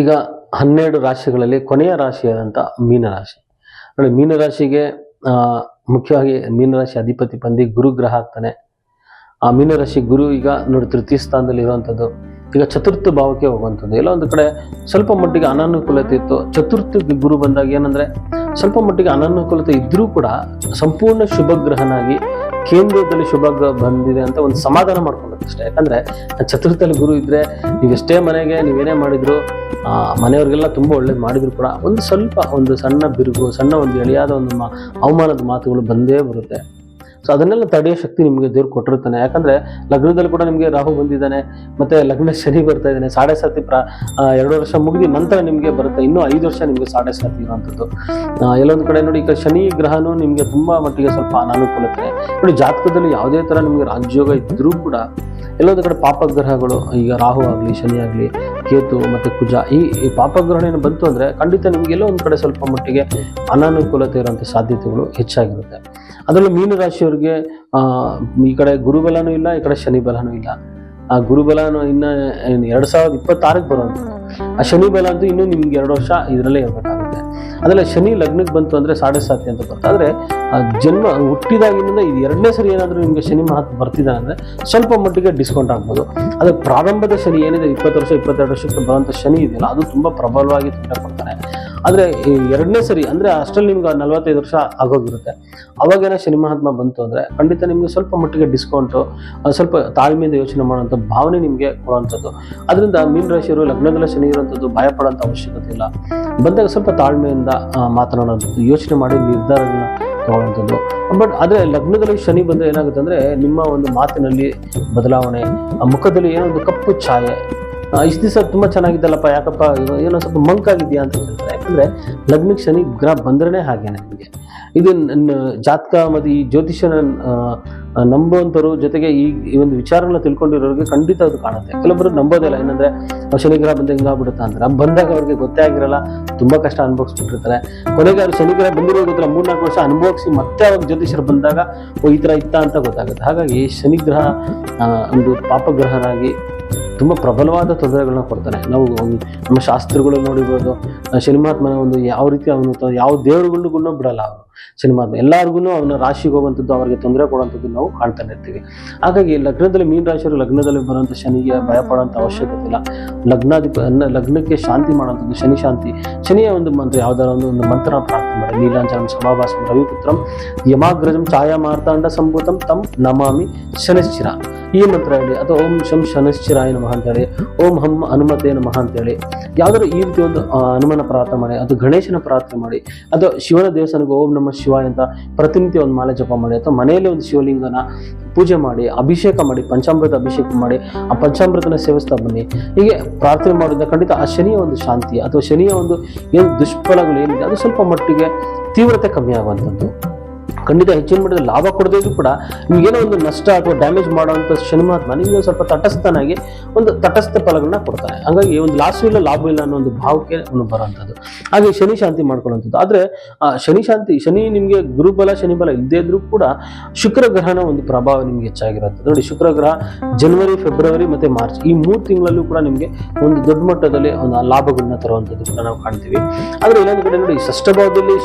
ಈಗ ಹನ್ನೆರಡು ರಾಶಿಗಳಲ್ಲಿ ಕೊನೆಯ ರಾಶಿಯಾದಂಥ ಮೀನರಾಶಿ. ನೋಡಿ, ಮೀನರಾಶಿಗೆ ಮುಖ್ಯವಾಗಿ ಮೀನರಾಶಿ ಅಧಿಪತಿ ಬಂದು ಗುರು ಗ್ರಹ ಆಗ್ತಾನೆ. ಆ ಮೀನರಾಶಿ ಗುರು ಈಗ ನೋಡಿ, ತೃತೀಯ ಸ್ಥಾನದಲ್ಲಿ ಇರುವಂಥದ್ದು ಈಗ ಚತುರ್ಥ ಭಾವಕ್ಕೆ ಹೋಗುವಂಥದ್ದು ಎಲ್ಲ ಒಂದು ಕಡೆ ಸ್ವಲ್ಪ ಮಟ್ಟಿಗೆ ಅನಾನುಕೂಲತೆ ಇತ್ತು. ಚತುರ್ಥ ಗುರು ಬಂದಾಗ ಏನಂದ್ರೆ, ಸ್ವಲ್ಪ ಮಟ್ಟಿಗೆ ಅನಾನುಕೂಲತೆ ಇದ್ದರೂ ಕೂಡ ಸಂಪೂರ್ಣ ಶುಭ ಗ್ರಹನಾಗಿ ಕೇಂದ್ರದಲ್ಲಿ ಶುಭಗ್ರಹ ಬಂದಿದೆ ಅಂತ ಒಂದು ಸಮಾಧಾನ ಮಾಡ್ಕೊಬೇಕು ಅಷ್ಟೇ. ಯಾಕಂದ್ರೆ ಚತುರ್ಥದಲ್ಲಿ ಗುರು ಇದ್ರೆ ನೀವು ಎಷ್ಟೇ ಮನೆಗೆ ನೀವೇನೇ ಮಾಡಿದ್ರು ಮನೆಯವ್ರಿಗೆಲ್ಲ ತುಂಬಾ ಒಳ್ಳೇದು ಮಾಡಿದ್ರು ಕೂಡ, ಒಂದು ಸ್ವಲ್ಪ ಒಂದು ಸಣ್ಣ ಬಿರುಗು ಸಣ್ಣ ಒಂದು ಎಳೆಯಾದ ಒಂದು ಅವಮಾನದ ಮಾತುಗಳು ಬಂದೇ ಬರುತ್ತೆ. ಸೊ ಅದನ್ನೆಲ್ಲ ತಡೆಯೋ ಶಕ್ತಿ ನಿಮಗೆ ದೇವ್ರು ಕೊಟ್ಟಿರ್ತಾನೆ. ಯಾಕಂದ್ರೆ ಲಗ್ನದಲ್ಲಿ ಕೂಡ ನಿಮಗೆ ರಾಹು ಬಂದಿದ್ದಾನೆ ಮತ್ತೆ ಲಗ್ನ ಶನಿ ಬರ್ತಾ ಇದ್ದಾನೆ. ಸಾಡೆ ಸಾತಿ ಪ್ರ ಎರಡು ವರ್ಷ ಮುಗಿದು ನಂತರ ನಿಮಗೆ ಬರುತ್ತೆ. ಇನ್ನೂ ಐದು ವರ್ಷ ನಿಮಗೆ ಸಾಡೆ ಸಾತಿ ಇರುವಂಥದ್ದು ಎಲ್ಲೊಂದು ಕಡೆ ನೋಡಿ ಈಗ ಶನಿ ಗ್ರಹನೂ ನಿಮಗೆ ತುಂಬಾ ಮಟ್ಟಿಗೆ ಸ್ವಲ್ಪ ಅನಾನುಕೂಲತೆ. ನೋಡಿ ಜಾತಕದಲ್ಲಿ ಯಾವುದೇ ತರ ನಿಮಗೆ ರಾಜ್ಯೋಗ ಇದ್ದರೂ ಕೂಡ ಎಲ್ಲೊಂದು ಕಡೆ ಪಾಪ ಗ್ರಹಗಳು ಈಗ ರಾಹು ಆಗಲಿ ಶನಿ ಆಗಲಿ ಕೇತು ಮತ್ತೆ ಕುಜ ಈ ಪಾಪಗ್ರಹಣ ಬಂತು ಅಂದರೆ ಖಂಡಿತ ನಿಮಗೆಲ್ಲೋ ಒಂದು ಕಡೆ ಸ್ವಲ್ಪ ಮಟ್ಟಿಗೆ ಅನಾನುಕೂಲತೆ ಇರುವಂಥ ಸಾಧ್ಯತೆಗಳು ಹೆಚ್ಚಾಗಿರುತ್ತೆ. ಅದರಲ್ಲೂ ಮೀನು ರಾಶಿಯವರಿಗೆ ಆ, ಈ ಕಡೆ ಗುರುಬಲನೂ ಇಲ್ಲ ಈ ಕಡೆ ಶನಿ ಬಲನೂ ಇಲ್ಲ. ಆ ಗುರುಬಲನು ಇನ್ನ ಎರಡು ಸಾವಿರದ ಇಪ್ಪತ್ತಾರಕ್ಕೆ ಬರುವಂಥದ್ದು ಆ ಶನಿ ಬಲ ಅಂತೂ ಇನ್ನೂ ನಿಮ್ಗೆ ಎರಡು ವರ್ಷ ಇದರಲ್ಲೇ ಇರಬೇಕಾಗುತ್ತೆ. ಅದೆಲ್ಲ ಶನಿ ಲಗ್ನಕ್ಕೆ ಬಂತು ಅಂದರೆ ಸಾಡೆ ಸಾತಿ ಅಂತ ಬರ್ತದೆ ಆದರೆ ಆ ಜನ್ಮ ಹುಟ್ಟಿದಾಗಿನಿಂದ ಇದು ಎರಡನೇ ಸರಿ ಏನಾದರೂ ನಿಮಗೆ ಶನಿ ಮಹತ್ವ ಬರ್ತಿದ್ದಾನೆ ಅಂದರೆ ಸ್ವಲ್ಪ ಮಟ್ಟಿಗೆ ಡಿಸ್ಕೌಂಟ್ ಆಗ್ಬೋದು. ಅದು ಪ್ರಾರಂಭದ ಶನಿ ಏನಿದೆ, ಇಪ್ಪತ್ತು ವರ್ಷ, ಇಪ್ಪತ್ತೆರಡು ವರ್ಷಕ್ಕೆ ಬರುವಂಥ ಶನಿ ಇದೆಯಲ್ಲ, ಅದು ತುಂಬ ಪ್ರಬಲವಾಗಿ ಕೊಡ್ತಾನೆ. ಆದ್ರೆ ಎರಡನೇ ಸರಿ, ಅಂದರೆ ಅಷ್ಟರಲ್ಲಿ ನಿಮ್ಗೆ ನಲವತ್ತೈದು ವರ್ಷ ಆಗೋಗಿರುತ್ತೆ. ಅವಾಗೇನೋ ಶನಿ ಮಹಾತ್ಮ ಬಂತು ಅಂದರೆ ಖಂಡಿತ ನಿಮಗೆ ಸ್ವಲ್ಪ ಮಟ್ಟಿಗೆ ಡಿಸ್ಕೌಂಟು ಸ್ವಲ್ಪ ತಾಳ್ಮೆಯಿಂದ ಯೋಚನೆ ಮಾಡುವಂಥ ಭಾವನೆ ನಿಮಗೆ ಕೊಡುವಂಥದ್ದು. ಅದರಿಂದ ಮೀನ ರಾಶಿಯವರು, ಲಗ್ನದಲ್ಲ ಶನಿ ಇರುವಂಥದ್ದು ಭಯಪಡೋಂಥ ಅವಶ್ಯಕತೆ ಇಲ್ಲ. ಬಂದಾಗ ಸ್ವಲ್ಪ ತಾಳ್ಮೆಯಿಂದ ಮಾತನಾಡುವಂಥದ್ದು ಯೋಚನೆ ಮಾಡಿ ನಿರ್ಧಾರಗಳನ್ನ ತಗೊಳ್ಳುವಂಥದ್ದು. ಬಟ್ ಆದರೆ ಲಗ್ನದಲ್ಲಿ ಶನಿ ಬಂದರೆ ಏನಾಗುತ್ತೆ ಅಂದರೆ ನಿಮ್ಮ ಒಂದು ಮಾತಿನಲ್ಲಿ ಬದಲಾವಣೆ, ಮುಖದಲ್ಲಿ ಏನೋ ಒಂದು ಕಪ್ಪು ಛಾಯೆ ಇಷ್ಟು ದಿವಸ ತುಂಬ ಚೆನ್ನಾಗಿದ್ದಲ್ಲಪ್ಪ ಯಾಕಪ್ಪ ಏನೋ ಸ್ವಲ್ಪ ಮಂಕಾಗಿದೆಯಾ ಅಂತ ಹೇಳ್ತಾರೆ ಯಾಕಂದರೆ ಲಗ್ನಕ್ಕೆ ಶನಿ ಗ್ರಹ ಬಂದ್ರೇ ಹಾಗೇನೆ ನಿಮಗೆ. ಇದು ನನ್ನ ಜಾತಕ ಮತ್ತು ಈ ಆ, ನಂಬುವಂಥವ್ರು ಜೊತೆಗೆ ಈ ಈ ಒಂದು ವಿಚಾರಗಳನ್ನ ತಿಳ್ಕೊಂಡಿರೋರಿಗೆ ಖಂಡಿತ ಅದು ಕಾಣುತ್ತೆ. ಕೆಲವೊಬ್ಬರು ನಂಬೋದಿಲ್ಲ ಏನಂದ್ರೆ ಆ ಶನಿ ಗ್ರಹ ಬಂದ ಹಿಂಗಾಗ್ಬಿಡುತ್ತೆ ಅಂದ್ರೆ ಬಂದಾಗ ಅವ್ರಿಗೆ ಗೊತ್ತೇ ಆಗಿರಲ್ಲ ತುಂಬಾ ಕಷ್ಟ ಅನುಭವಿಸ್ಬಿಟ್ಟಿರ್ತಾರೆ. ಕೊನೆಗೆ ಅವ್ರು ಶನಿ ಗ್ರಹ ಬಂದಿರೋ ಗೊತ್ತಿಲ್ಲ ಮೂರ್ನಾಲ್ಕು ವರ್ಷ ಅನುಭವಿಸಿ ಮತ್ತೆ ಅವಾಗ ಜ್ಯೋತಿಷರು ಬಂದಾಗ ಓ ಈ ಥರ ಇತ್ತ ಅಂತ ಗೊತ್ತಾಗುತ್ತೆ. ಹಾಗಾಗಿ ಶನಿಗ್ರಹ ಒಂದು ಪಾಪಗ್ರಹನಾಗಿ ತುಂಬ ಪ್ರಬಲವಾದ ತೊಂದರೆಗಳನ್ನ ಕೊಡ್ತಾನೆ. ನಾವು ನಮ್ಮ ಶಾಸ್ತ್ರಗಳು ನೋಡಿರ್ಬೋದು ಶನಿಮಾತ್ಮನ ಒಂದು ಯಾವ ರೀತಿ ಅವನು ಯಾವ ದೇವರುಗಳಿಗೂ ಬಿಡಲ್ಲ ಅವನು. ಶನಿಮಾತ್ಮ ಎಲ್ಲರಿಗೂ ಅವನ ರಾಶಿಗೆ ಹೋಗುವಂಥದ್ದು ಅವರಿಗೆ ತೊಂದರೆ ಕೊಡುವಂಥದ್ದು ನಾವು ಕಾಣ್ತಾನೆ ಇರ್ತೀವಿ. ಹಾಗಾಗಿ ಲಗ್ನದಲ್ಲಿ ಮೀನ ರಾಶಿಯವರು ಲಗ್ನದಲ್ಲಿ ಬರುವಂಥ ಶನಿಗೆ ಭಯ ಪಡುವಂಥ ಅವಶ್ಯಕತೆ ಇಲ್ಲ. ಲಗ್ನಾಧಿಪ ಲಗ್ನಕ್ಕೆ ಶಾಂತಿ ಮಾಡುವಂಥದ್ದು ಶನಿ ಶಾಂತಿ. ಶನಿಯ ಒಂದು ಮಂತ್ರ ಯಾವ್ದಾರ ಒಂದು ಒಂದು ಮಂತ್ರ ಪ್ರಾರ್ಥನೆ ಮಾಡಿ. ನೀಲಾಂಚಲಂ ಸಮಾಭಾಸಂ ರವಿಪುತ್ರಂ, ಯಮಾಗ್ರಜಂ ಛಾಯಾ ಮಾರ್ತಾಂಡ ಸಂಭೂತಂ, ತಂ ನಮಾಮಿ ಶನಿಶ್ಚಿರ. ಈ ಮಂತ್ರ ಹೇಳಿ ಅಥವಾ ಓಂ ಶಂ ಶನಿಶ್ಚಿರಾಯ ನಮಃ. ಅಂತೇಳಿ, ಓಂ ಹಂ ಹನುಮತೆ ನಮಃ ಅಂತೇಳಿ. ಯಾವ್ದಾದ್ರು ಈ ರೀತಿ ಒಂದು ಹನುಮನ ಪ್ರಾರ್ಥನೆ ಮಾಡಿ, ಅದು ಗಣೇಶನ ಪ್ರಾರ್ಥನೆ ಮಾಡಿ, ಅದು ಶಿವನ ದೇವಸ್ಥಾನಕ್ಕೆ ಓಂ ನಮ್ಮ ಶಿವಾಯ ಅಂತ ಪ್ರತಿನಿತ್ಯ ಒಂದು ಮಾಲೆ ಜಪ ಮಾಡಿ, ಅಥವಾ ಮನೆಯಲ್ಲಿ ಒಂದು ಶಿವಲಿಂಗನ ಪೂಜೆ ಮಾಡಿ, ಅಭಿಷೇಕ ಮಾಡಿ, ಪಂಚಾಮೃತ ಅಭಿಷೇಕ ಮಾಡಿ, ಆ ಪಂಚಾಮೃತನ ಸೇವಿಸ್ತಾ ಬನ್ನಿ. ಹೀಗೆ ಪ್ರಾರ್ಥನೆ ಮಾಡೋದ್ರಿಂದ ಖಂಡಿತ ಆ ಶನಿಯ ಒಂದು ಶಾಂತಿ, ಅಥವಾ ಶನಿಯ ಒಂದು ಏನು ದುಷ್ಫಲಗಳು ಏನಿದೆ, ಅದು ಸ್ವಲ್ಪ ಮಟ್ಟಿಗೆ ತೀವ್ರತೆ ಕಮ್ಮಿ ಆಗುವಂಥದ್ದು. ಖಂಡಿತ ಹೆಚ್ಚಿನ ಮಟ್ಟದ ಲಾಭ ಕೊಡದೇ ಇದ್ರೂ ಕೂಡ ನಿಮ್ಗೇನೋ ಒಂದು ನಷ್ಟ ಅಥವಾ ಡ್ಯಾಮೇಜ್ ಮಾಡುವಂಥ ಶನಿ ಮಹಾತ್ಮ ನಿಮಗೆ ಸ್ವಲ್ಪ ತಟಸ್ಥನಾಗಿ ಒಂದು ತಟಸ್ಥ ಫಲಗಳನ್ನ ಕೊಡ್ತಾನೆ ಹಾಗಾಗಿ ಒಂದು ಲಾಸು ಇಲ್ಲ, ಲಾಭ ಇಲ್ಲ ಅನ್ನೋ ಒಂದು ಭಾವಕ್ಕೆ ಬರುವಂಥದ್ದು. ಹಾಗೆ ಶನಿ ಶಾಂತಿ ಮಾಡ್ಕೊಳ್ಳುವಂಥದ್ದು. ಆದರೆ ಶನಿ ಶಾಂತಿ, ಶನಿ ನಿಮಗೆ ಗುರುಬಲ ಶನಿಬಲ ಇಲ್ಲದೇ ಇದ್ರೂ ಕೂಡ ಶುಕ್ರ ಗ್ರಹಣ ಒಂದು ಪ್ರಭಾವ ನಿಮ್ಗೆ ಹೆಚ್ಚಾಗಿರುತ್ತೆ. ನೋಡಿ, ಶುಕ್ರ ಗ್ರಹ ಜನವರಿ, ಫೆಬ್ರವರಿ ಮತ್ತೆ ಮಾರ್ಚ್ ಈ ಮೂರು ತಿಂಗಳಲ್ಲೂ ಕೂಡ ನಿಮಗೆ ಒಂದು ದೊಡ್ಡ ಮಟ್ಟದಲ್ಲಿ ಒಂದು ಲಾಭಗಳನ್ನ ತರುವಂಥದ್ದು ಕೂಡ ನಾವು ಕಾಣ್ತೀವಿ. ಆದರೆ ಇನ್ನೊಂದು ಕಡೆ ನೋಡಿ ಷಷ್ಠಭಾವದಲ್ಲಿ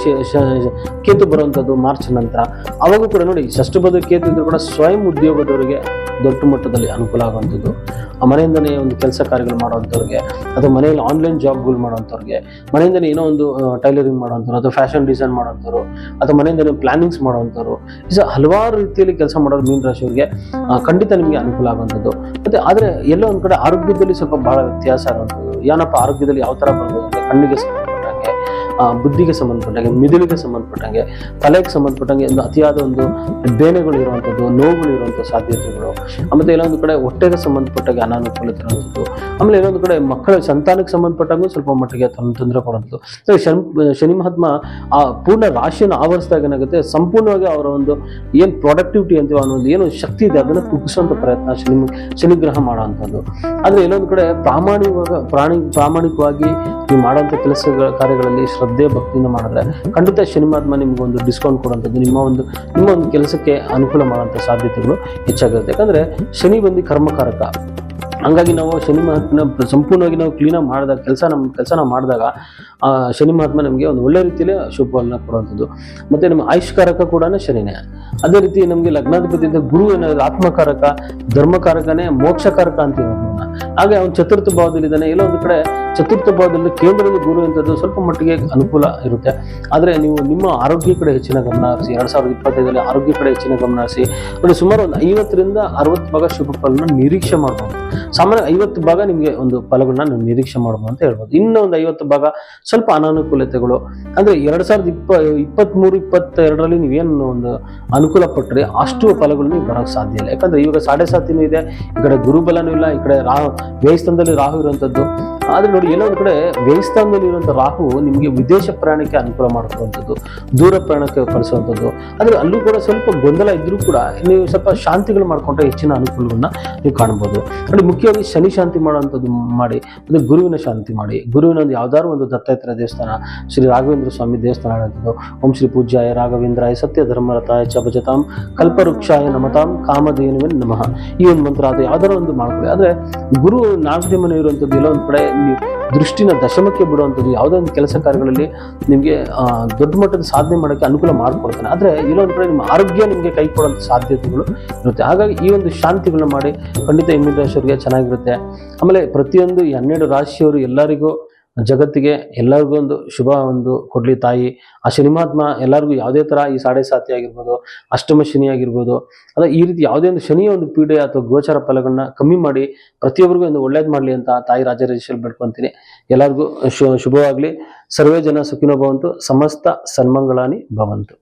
ಕೇತು ಬರುವಂಥದ್ದು ಮಾರ್ಚ್ ನಂತರ ಅವಾಗೂ ಕೂಡ ನೋಡಿ, ಷಷ್ಠ ಬದುಕೆ ಅಂತಿದ್ರು ಕೂಡ ಸ್ವಯಂ ಉದ್ಯೋಗದವರಿಗೆ ದೊಡ್ಡ ಮಟ್ಟದಲ್ಲಿ ಅನುಕೂಲ ಆಗುವಂಥದ್ದು. ಆ ಮನೆಯಿಂದನೇ ಒಂದು ಕೆಲಸ ಕಾರ್ಯಗಳು ಮಾಡುವಂಥವ್ರಿಗೆ, ಅಥವಾ ಮನೆಯಲ್ಲಿ ಆನ್ಲೈನ್ ಜಾಬ್ಗಳು ಮಾಡುವಂಥವ್ರಿಗೆ, ಮನೆಯಿಂದನೇ ಏನೋ ಒಂದು ಟೈಲರಿಂಗ್ ಮಾಡುವಂಥವ್ರು, ಅಥವಾ ಫ್ಯಾಷನ್ ಡಿಸೈನ್ ಮಾಡುವಂಥವ್ರು, ಅಥವಾ ಮನೆಯಿಂದನೇ ಪ್ಲಾನಿಂಗ್ಸ್ ಮಾಡುವಂಥವ್ರು ಇಸ್ ಹಲವಾರು ರೀತಿಯಲ್ಲಿ ಕೆಲಸ ಮಾಡೋರು ಮೀನ ರಾಶಿಯವರಿಗೆ ಖಂಡಿತ ನಿಮಗೆ ಅನುಕೂಲ ಆಗುವಂಥದ್ದು. ಮತ್ತೆ ಆದರೆ ಎಲ್ಲೋ ಒಂದು ಕಡೆ ಆರೋಗ್ಯದಲ್ಲಿ ಸ್ವಲ್ಪ ಭಾಳ ವ್ಯತ್ಯಾಸ ಆಗುವಂಥದ್ದು ಏನಪ್ಪ ಆರೋಗ್ಯದಲ್ಲಿ ಯಾವ ಥರ ಬರ್ಬೋದು ಕಣ್ಣಿಗೆ ಸಂಬಂಧಪಟ್ಟಂಗೆ ಬುದ್ಧಿಗೆ ಸಂಬಂಧಪಟ್ಟಂಗೆ, ಮಿದುಳಿಗೆ ಸಂಬಂಧಪಟ್ಟಂಗೆ, ತಲೆಗೆ ಸಂಬಂಧಪಟ್ಟಂಗೆ ಒಂದು ಅತಿಯಾದ ಒಂದು ಬೇನೆಗಳು ಇರುವಂಥದ್ದು, ನೋವುಗಳು ಇರುವಂಥ ಸಾಧ್ಯತೆಗಳು. ಆಮೇಲೆ ಇನ್ನೊಂದು ಕಡೆ ಹೊಟ್ಟೆಗೆ ಸಂಬಂಧಪಟ್ಟಾಗ ಅನಾನುಕೂಲತೆ ಇರುವಂಥದ್ದು. ಆಮೇಲೆ ಇನ್ನೊಂದು ಕಡೆ ಮಕ್ಕಳ ಸಂತಾನಕ್ಕೆ ಸಂಬಂಧಪಟ್ಟಂಗೂ ಸ್ವಲ್ಪ ಮಟ್ಟಿಗೆ ತೊಂದ್- ತೊಂದರೆ ಕೊಡುವಂಥದ್ದು. ಶನಿ ಶನಿ ಮಹಾತ್ಮ ಆ ಪೂರ್ಣ ರಾಶಿಯನ್ನು ಆವರಿಸಿದಾಗ ಏನಾಗುತ್ತೆ? ಸಂಪೂರ್ಣವಾಗಿ ಅವರ ಒಂದು ಏನು ಪ್ರೊಡಕ್ಟಿವಿಟಿ ಅಂತೀವಿ ಅನ್ನೋ ಒಂದು ಏನು ಶಕ್ತಿ ಇದೆ, ಅದನ್ನು ಕುಗ್ಗಿಸುವಂಥ ಪ್ರಯತ್ನ ಶನಿ ಶನಿಗ್ರಹ ಮಾಡುವಂಥದ್ದು. ಆದರೆ ಇನ್ನೊಂದು ಕಡೆ ಪ್ರಾಮಾಣಿಕವಾಗ, ಪ್ರಾಣಿ, ಪ್ರಾಮಾಣಿಕವಾಗಿ ನೀವು ಮಾಡುವಂಥ ಕೆಲಸಗಳ ಕಾರ್ಯಗಳಲ್ಲಿ ಶ್ರದ್ಧೆ ಭಕ್ತಿಯಿಂದ ಮಾಡಿದ್ರೆ ಖಂಡಿತ ಶನಿ ಮಹಾತ್ಮ ನಿಮ್ಗೆ ಒಂದು ಡಿಸ್ಕೌಂಟ್ ಕೊಡುವಂಥದ್ದು ನಿಮ್ಮ ಒಂದು ನಿಮ್ಮ ಒಂದು ಕೆಲಸಕ್ಕೆ ಅನುಕೂಲ ಮಾಡುವಂಥ ಸಾಧ್ಯತೆಗಳು ಹೆಚ್ಚಾಗಿರುತ್ತೆ. ಯಾಕಂದ್ರೆ ಶನಿ ಬಂದು ಕರ್ಮಕಾರಕ. ಹಂಗಾಗಿ ನಾವು ಶನಿ ಮಹಾತ್ಮನ ಸಂಪೂರ್ಣವಾಗಿ ನಾವು ಕ್ಲೀನಾಗಿ ಮಾಡಿದಾಗ, ಕೆಲಸ ನಮ್ಮ ಕೆಲಸ ನಾವು ಮಾಡಿದಾಗ ಶನಿ ಮಹಾತ್ಮ ನಮಗೆ ಒಂದು ಒಳ್ಳೆ ರೀತಿಯಲ್ಲಿ ಶುಭ ಫಲನ ಕೊಡುವಂಥದ್ದು. ಮತ್ತೆ ನಮ್ಮ ಆಯುಷ್ಕಾರಕ ಕೂಡ ಶನಿನೇ. ಅದೇ ರೀತಿ ನಮಗೆ ಲಗ್ನಾಧಿಪತಿ ಗುರು ಏನಾದ್ರು ಆತ್ಮಕಾರಕ, ಧರ್ಮಕಾರಕನೇ ಮೋಕ್ಷಕಾರಕ ಅಂತ ಹೇಳೋದು ಹಾಗೆ ಅವನು ಚತುರ್ಥ ಭಾವದಲ್ಲಿದ್ದಾನೆ ಎಲ್ಲೋ ಒಂದು ಕಡೆ ಚತುರ್ಥ ಭಾವದಲ್ಲಿ ಕೇಂದ್ರದ ಗುರು ಅಂತದ್ದು ಸ್ವಲ್ಪ ಮಟ್ಟಿಗೆ ಅನುಕೂಲ ಇರುತ್ತೆ. ಆದರೆ ನೀವು ನಿಮ್ಮ ಆರೋಗ್ಯ ಕಡೆ ಹೆಚ್ಚಿನ ಗಮನ ಹರಿಸಿ, ಎರಡು ಸಾವಿರದ ಇಪ್ಪತ್ತೈದರಲ್ಲಿ ಆರೋಗ್ಯ ಕಡೆ ಹೆಚ್ಚಿನ ಗಮನ ಹರಿಸಿ ಸುಮಾರು ಒಂದು ಐವತ್ತರಿಂದ ಅರವತ್ತು ಭಾಗ ಶುಭ ಫಲನ ನಿರೀಕ್ಷೆ ಮಾಡ್ಬೋದು. ಸಾಮಾನ್ಯ ಐವತ್ತು ಭಾಗ ನಿಮಗೆ ಒಂದು ಫಲಗಳನ್ನ ನೀವು ನಿರೀಕ್ಷೆ ಮಾಡ್ಬೋದು ಅಂತ ಹೇಳ್ಬೋದು. ಇನ್ನೂ ಒಂದು ಐವತ್ತು ಭಾಗ ಸ್ವಲ್ಪ ಅನಾನುಕೂಲತೆಗಳು. ಅಂದ್ರೆ ಎರಡು ಸಾವಿರದ ಇಪ್ಪ, ಇಪ್ಪತ್ಮೂರು, ಇಪ್ಪತ್ತೆರಡರಲ್ಲಿ ನೀವೇನು ಒಂದು ಅನುಕೂಲ ಪಟ್ಟರೆ ಅಷ್ಟು ಫಲಗಳು ನೀವು ಬರೋಕ್ಕೆ ಸಾಧ್ಯ ಇಲ್ಲ. ಯಾಕಂದ್ರೆ ಇವಾಗ ಸಾಡೆ ಸಾತಿನೂ ಇದೆ, ಈ ಕಡೆ ಗುರುಬಲನೂ ಇಲ್ಲ, ಈ ಕಡೆ ರಾಹು ವ್ಯಯಸ್ಥಾನದಲ್ಲಿ ರಾಹು ಇರುವಂಥದ್ದು ಆದರೆ ನೋಡಿ ಎಲ್ಲೋ ಒಂದು ಕಡೆ ವ್ಯಯಸ್ಥಾನದಲ್ಲಿ ಇರುವಂಥ ರಾಹು ನಿಮಗೆ ವಿದೇಶ ಪ್ರಯಾಣಕ್ಕೆ ಅನುಕೂಲ ಮಾಡಿಸುವಂಥದ್ದು ದೂರ ಪ್ರಯಾಣಕ್ಕೆ ಕಳಿಸುವಂಥದ್ದು ಆದರೆ ಅಲ್ಲೂ ಕೂಡ ಸ್ವಲ್ಪ ಗೊಂದಲ ಇದ್ದರೂ ಕೂಡ ನೀವು ಸ್ವಲ್ಪ ಶಾಂತಿಗಳು ಮಾಡಿಕೊಂಡ್ರೆ ಹೆಚ್ಚಿನ ಅನುಕೂಲಗಳನ್ನ ನೀವು ಕಾಣ್ಬೋದು. ನೋಡಿ ಮುಖ್ಯವಾಗಿ ಶನಿ ಶಾಂತಿ ಮಾಡುವಂಥದ್ದು ಮಾಡಿ, ಮತ್ತೆ ಗುರುವಿನ ಶಾಂತಿ ಮಾಡಿ. ಗುರುವಿನ ಒಂದು ಯಾವ್ದಾದ್ರು ಒಂದು ದತ್ತಾತ್ರೇಯ ದೇವಸ್ಥಾನ, ಶ್ರೀ ರಾಘವೇಂದ್ರ ಸ್ವಾಮಿ ದೇವಸ್ಥಾನ ಹೇಳುವಂಥದ್ದು ಓಂ ಶ್ರೀ ಪೂಜ್ಯಾಯ ರಾಘವೇಂದ್ರಾಯ ಸತ್ಯ ಧರ್ಮರತಾಯ ಚ ಭಜತಾಂ ಕಲ್ಪವೃಕ್ಷಾಯ ನಮತಾಂ ಕಾಮಧೇನುವೆ ನಮಃ. ಈ ಒಂದು ಮಂತ್ರ ಅದು ಯಾವ್ದಾರು ಒಂದು ಮಾಡ್ಕೊಳ್ಳಿ. ಆದರೆ ಗುರು ನಾಲ್ಕನೇ ಮನೆ ಇರುವಂಥದ್ದು ಎಲ್ಲೋ ಒಂದು ಕಡೆ ದೃಷ್ಟಿನ ದಶಮಕ್ಕೆ ಬಿಡುವಂಥದ್ದು ಯಾವುದೇ ಒಂದು ಕೆಲಸ ಕಾರ್ಯಗಳಲ್ಲಿ ನಿಮಗೆ ದೊಡ್ಡ ಮಟ್ಟದ ಸಾಧನೆ ಮಾಡೋಕ್ಕೆ ಅನುಕೂಲ ಮಾಡಿಕೊಡ್ತಾನೆ ಆದರೆ ಎಲ್ಲೋ ಒಂದು ಕಡೆ ನಿಮ್ಮ ಆರೋಗ್ಯ ನಿಮಗೆ ಕೈ ಕೊಡೋಂಥ ಸಾಧ್ಯತೆಗಳು ಇರುತ್ತೆ. ಹಾಗಾಗಿ ಈ ಒಂದು ಶಾಂತಿಗಳನ್ನ ಮಾಡಿ ಖಂಡಿತ ಇಮ್ಮಿನ್ ರಾಶಿಯವರಿಗೆ ಚೆನ್ನಾಗಿರುತ್ತೆ. ಆಮೇಲೆ ಪ್ರತಿಯೊಂದು ಹನ್ನೆರಡು ರಾಶಿಯವರು ಎಲ್ಲರಿಗೂ ಜಗತ್ತಿಗೆ ಎಲ್ಲರಿಗೂ ಒಂದು ಶುಭ ಒಂದು ಕೊಡ್ಲಿ ತಾಯಿ. ಆ ಶನಿಮಾತ್ಮ ಎಲ್ಲರಿಗೂ ಯಾವುದೇ ಥರ ಈ ಸಾಡೆ ಸಾತಿ ಆಗಿರ್ಬೋದು, ಅಷ್ಟಮ ಶನಿ ಆಗಿರ್ಬೋದು, ಅದ ಈ ರೀತಿ ಯಾವುದೇ ಒಂದು ಶನಿಯ ಒಂದು ಪೀಡೆ ಅಥವಾ ಗೋಚರ ಫಲಗಳನ್ನ ಕಮ್ಮಿ ಮಾಡಿ ಪ್ರತಿಯೊಬ್ಬರಿಗೂ ಒಂದು ಒಳ್ಳೇದು ಮಾಡಲಿ ಅಂತ ತಾಯಿ ರಾಜರಾಜೇಶ್ವರಿ ಬೇಡ್ಕೊಂತೀನಿ. ಎಲ್ಲರಿಗೂ ಶುಭವಾಗಲಿ. ಸರ್ವೇ ಜನ ಸುಖಿನೋ ಭವಂತು, ಸಮಸ್ತ ಸನ್ಮಂಗಳಾನಿ ಭವಂತು.